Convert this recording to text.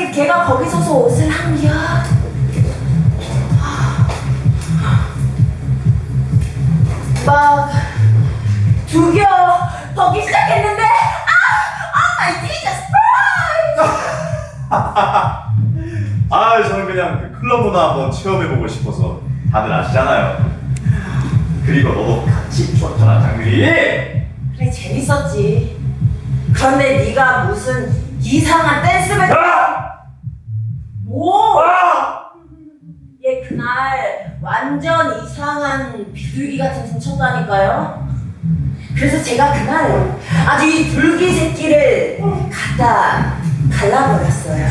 아직 걔가 거기 서서 옷을 한겨? 막 두겨 보기 시작했는데 아! 아 마이 디저스 프라이즈! 아 저는 그냥 그 클럽 문화 한번 체험해보고 싶어서 다들 아시잖아요. 그리고 너도 같이 추었잖아 장미. 그래 재밌었지 그런데 네가 무슨 이상한 아! 오! 와! 얘 그날 완전 이상한 비둘기 같은 생 쳤다니까요. 그래서 제가 그날 아주 이 불기 새끼를 갖다 갈라버렸어요.